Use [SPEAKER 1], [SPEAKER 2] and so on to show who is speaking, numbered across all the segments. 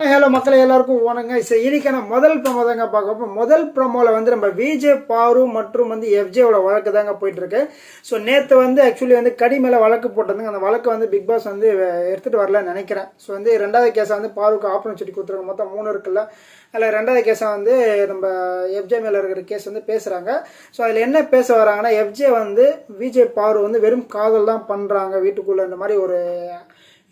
[SPEAKER 1] Hello மக்களை எல்லாருக்கும் வணங்க சரி இன்னைக்கான முதல் ப்ரமோ தாங்க பார்க்கப்போ முதல் ப்ரமோவில் வந்து நம்ம விஜே பாரு மற்றும் வந்து எஃப்ஜேவோட வழக்கு தாங்க போயிட்டு இருக்கு. ஸோ நேற்று வந்து ஆக்சுவலி வந்து கடி மேலே வழக்கு போட்டிருந்தாங்க. அந்த வழக்கு வந்து பிக் பாஸ் வந்து எடுத்துகிட்டு வரலன்னு நினைக்கிறேன். ஸோ வந்து ரெண்டாவது கேஸை வந்து பாருக்கு ஆப்பர்ச்சுனிட்டி கொடுத்துருக்காங்க. மொத்தம் மூணு இருக்குல்ல. அதில் ரெண்டாவது கேஸாக வந்து நம்ம எஃப்ஜே மேலே இருக்கிற கேஸ் வந்து பேசுகிறாங்க ஸோ அதில் என்ன பேச வராங்கன்னா எஃப்ஜே வந்து விஜே பாரு வந்து வெறும் காதல் தான் பண்ணுறாங்க வீட்டுக்குள்ளே. இந்த மாதிரி ஒரு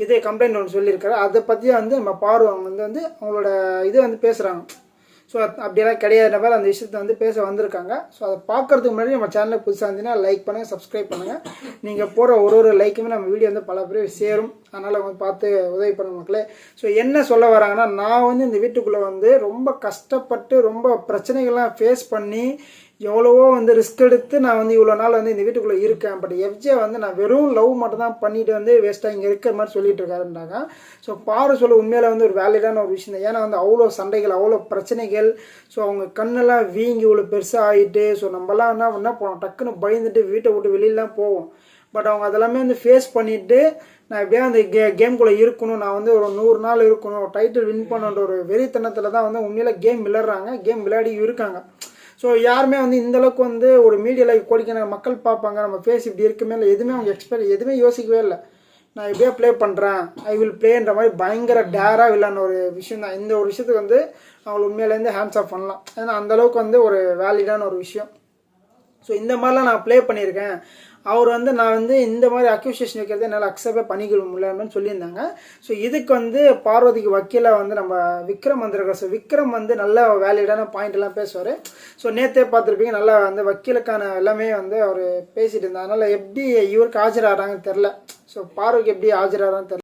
[SPEAKER 1] இதே கம்ப்ளைண்ட் ஒன்று சொல்லியிருக்காரு. அதை பற்றி வந்து நம்ம பார்வை அவங்க வந்து வந்து அவங்களோட இது வந்து பேசுகிறாங்க ஸோ அப்படியெல்லாம் கிடையாது. மாதிரி அந்த விஷயத்தை வந்து பேச வந்திருக்காங்க. ஸோ அதை பார்க்கறதுக்கு முன்னாடி நம்ம சேனலில் புதுசாக இருந்தீங்கன்னா லைக் பண்ணுங்கள் சப்ஸ்கிரைப் பண்ணுங்கள் நீங்கள் போகிற ஒரு ஒரு லைக்குமே நம்ம வீடியோ வந்து பல பேர் சேரும். அதனால் வந்து பார்த்து உதவி பண்ண மக்களே. ஸோ என்ன சொல்ல வராங்கன்னா நான் வந்து இந்த வீட்டுக்குள்ளே வந்து ரொம்ப கஷ்டப்பட்டு ரொம்ப பிரச்சனைகள்லாம் ஃபேஸ் பண்ணி எவ்வளவோ வந்து ரிஸ்க் எடுத்து நான் வந்து இவ்வளோ நாள் வந்து இந்த வீட்டுக்குள்ளே இருக்கேன். பட் எஃப்ஜே வந்து நான் வெறும் லவ் மட்டும் தான் பண்ணிட்டு வந்து வேஸ்ட்டாக இங்கே இருக்கிற மாதிரி சொல்லிட்டு இருக்காருன்றாங்க. ஸோ பாரு சொல்ல உண்மையில் வந்து ஒரு வேலிடான ஒரு விஷயம் தான். ஏன்னா வந்து அவ்வளோ சண்டைகள் அவ்வளோ பிரச்சனைகள். ஸோ அவங்க கண்ணெல்லாம் வீங்கி இவ்வளோ பெருசாக ஆகிட்டு ஸோ நம்மலாம் என்ன என்ன போனோம் டக்குன்னு பயந்துட்டு வீட்டை விட்டு வெளியிலலாம் போவோம். பட் அவங்க அதெல்லாமே வந்து ஃபேஸ் பண்ணிட்டு நான் எப்படியா அந்த கே கேம்குள்ளே இருக்கணும் நான் வந்து ஒரு நூறு நாள் இருக்கணும் டைட்டில் வின் பண்ணுன்ற ஒரு வெறித்தனத்தில் தான் வந்து உண்மையில் கேம் விளையாடுறாங்க கேம் விளையாடி இருக்காங்க. ஸோ யாருமே வந்து இந்த அளவுக்கு வந்து ஒரு மீடியாவில் கோடிக்கணக்கான மக்கள் பார்ப்பாங்க நம்ம ஃபேஸ் இப்படி இருக்குமே இல்லை எதுவுமே அவங்க எக்ஸ்பெக்ட் எதுவுமே யோசிக்கவே இல்லை. நான் இப்படியே ப்ளே பண்ணுறேன் ஐ வில் ப்ளேன்ற மாதிரி பயங்கர டேராக வில்லான ஒரு விஷயம் தான். இந்த ஒரு விஷயத்துக்கு வந்து அவங்களை உண்மையிலேருந்து ஹேண்ட்ஸ் ஆஃப் பண்ணலாம். ஏன்னா அந்தளவுக்கு வந்து ஒரு வேலிடான ஒரு விஷயம். ஸோ இந்த மாதிரிலாம் நான் ப்ளே பண்ணியிருக்கேன். அவர் வந்து நான் வந்து இந்த மாதிரி அக்யூசியேஷன் வைக்கிறத என்னால் அக்செப்டே பண்ணிக்க முடியலன்னு சொல்லியிருந்தாங்க. ஸோ இதுக்கு வந்து பார்வதிக்கு வக்கீலாக வந்து நம்ம விக்ரம் வந்திருக்கார். ஸோ விக்ரம் வந்து நல்ல வேலிடான பாயிண்ட்லாம் பேசுவார். ஸோ நேற்றே பார்த்துருப்பீங்க நல்லா வந்து வக்கீலுக்கான எல்லாமே வந்து அவர் பேசிகிட்டு இருந்தார். அதனால் எப்படி இவருக்கு ஆஜராகிறாங்கன்னு தெரில ஸோ பார்வதிக்கு எப்படி ஆஜராகிறான்னு தெரில